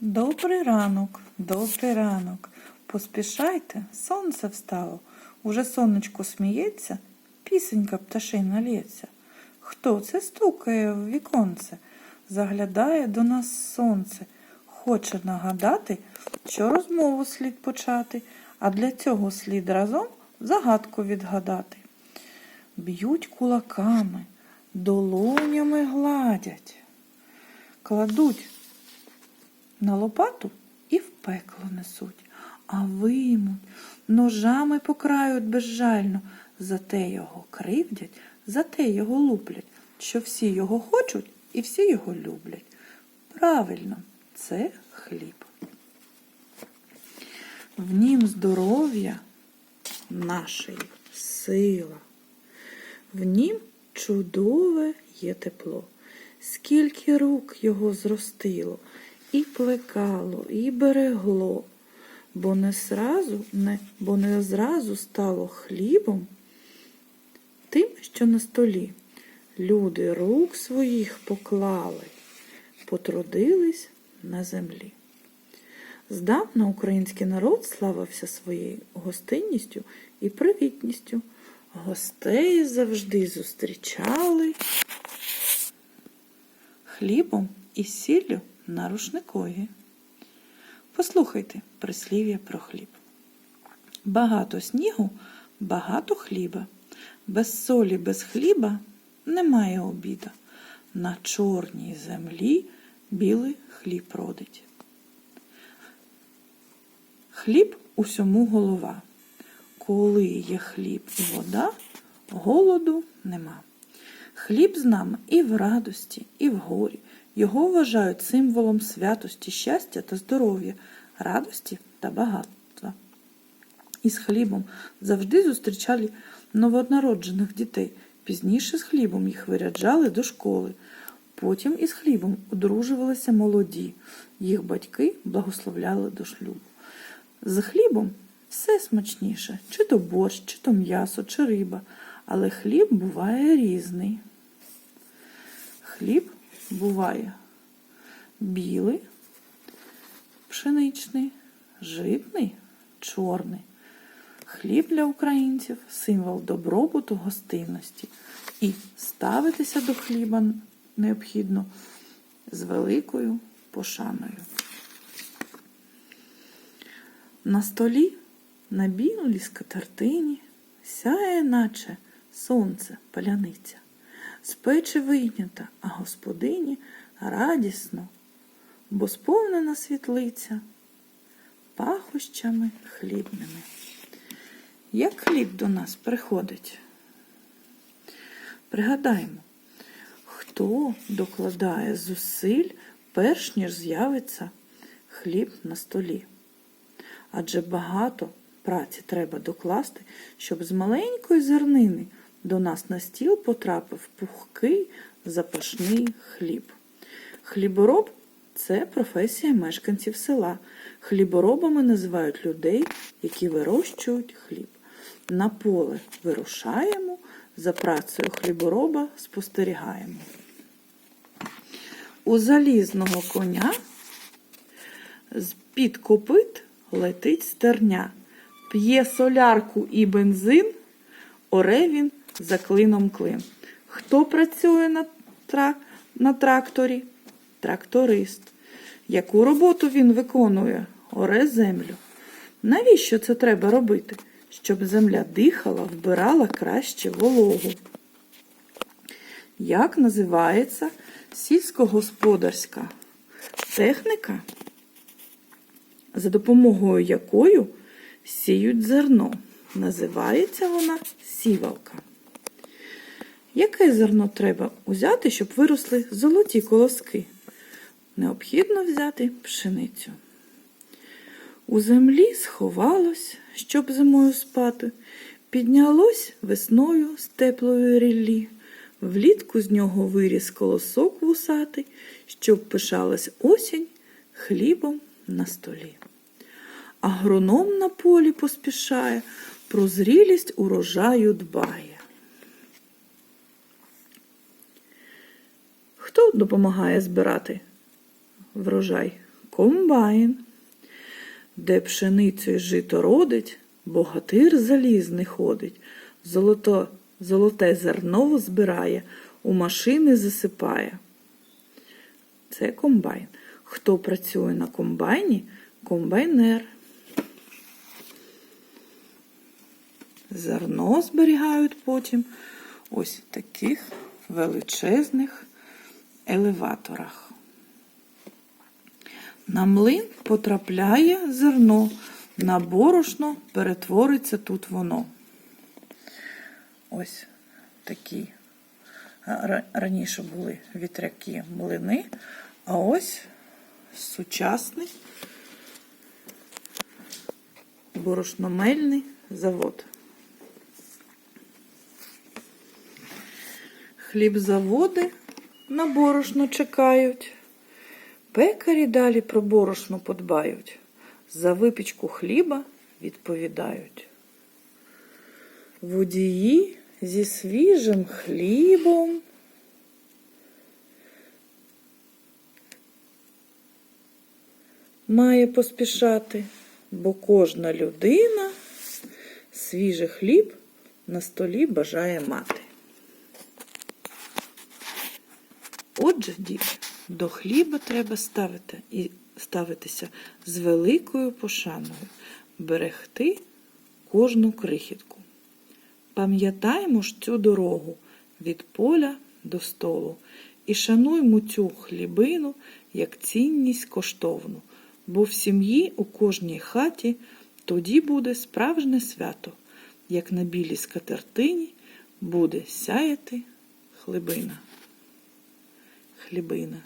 Добрий ранок, добрий ранок. Поспішайте, сонце встало. Уже сонечко сміється, пісенька пташина лється. Хто це стукає в віконце? Заглядає до нас сонце. Хоче нагадати, що розмову слід почати, а для цього слід разом загадку відгадати. Б'ють кулаками, долонями гладять, кладуть на лопату і в пекло несуть, а виймуть, ножами покрають безжально, зате його кривдять, зате його луплять, що всі його хочуть і всі його люблять. Правильно, це хліб. В нім здоров'я нашої сила. В нім чудове є тепло, скільки рук його зростило, і плекало, і берегло, бо не зразу, не, бо не зразу стало хлібом тим, що на столі. Люди рук своїх поклали, потрудились на землі. Здавна український народ славився своєю гостинністю і привітністю. Гостей завжди зустрічали хлібом і сіллю на рушникові. Послухайте прислів'я про хліб. Багато снігу, багато хліба. Без солі, без хліба немає обіда. На чорній землі білий хліб родить. Хліб усьому голова. Коли є хліб і вода, голоду нема. Хліб з нами і в радості, і в горі. Його вважають символом святості, щастя та здоров'я, радості та багатства. Із хлібом завжди зустрічали новонароджених дітей. Пізніше з хлібом їх виряджали до школи. Потім із хлібом одружувалися молоді. Їх батьки благословляли до шлюбу. З хлібом все смачніше, чи то борщ, чи то м'ясо, чи риба, але хліб буває різний. Хліб буває білий, пшеничний, житний, чорний. Хліб для українців символ добробуту, гостинності. І ставитися до хліба необхідно з великою пошаною. На столі на білій скатертині сяє, наче сонце паляниця. З печі вийнята, а господині радісно, бо сповнена світлиця пахощами хлібними. Як хліб до нас приходить? Пригадаємо, хто докладає зусиль, перш ніж з'явиться хліб на столі. Адже багато праці треба докласти, щоб з маленької зернини до нас на стіл потрапив пухкий запашний хліб. Хлібороб це професія мешканців села. Хліборобами називають людей, які вирощують хліб. На поле вирушаємо, за працею хлібороба спостерігаємо. У залізного коня з-під копит летить стерня, п'є солярку і бензин, оре він за клином клин. Хто працює на, тра... на тракторі? Тракторист. Яку роботу він виконує? Оре землю. Навіщо це треба робити? Щоб земля дихала, вбирала краще вологу. Як називається сільськогосподарська техніка, за допомогою якою сіють зерно? Називається вона сівалка. Яке зерно треба взяти, щоб виросли золоті колоски? Необхідно взяти пшеницю. У землі сховалось, щоб зимою спати, піднялось весною з теплої ріллі. Влітку з нього виріс колосок вусатий, щоб пишалась осінь хлібом на столі. Агроном на полі поспішає, про зрілість урожаю дбає. Хто допомагає збирати врожай? комбайн. Де пшеницю й жито родить, богатир залізний ходить, золото, золоте зерно збирає, у машини засипає. Це комбайн. Хто працює на комбайні? Комбайнер. Зерно зберігають потім ось таких величезних елеваторах. На млин потрапляє зерно, на борошно перетвориться тут воно. Ось такі. Раніше були вітряки млини, а ось сучасний борошномельний завод. Хлібзаводи на борошно чекають. Пекарі далі про борошно подбають. За випічку хліба відповідають. Водії зі свіжим хлібом. Має поспішати, бо кожна людина свіжий хліб на столі бажає мати. Отже, діти, до хліба треба ставити і ставитися з великою пошаною, берегти кожну крихітку. Пам'ятаймо ж цю дорогу від поля до столу і шануймо цю хлібину як цінність коштовну, бо в сім'ї у кожній хаті тоді буде справжнє свято, як на білій скатертині буде сяяти хлібина. Хлібина.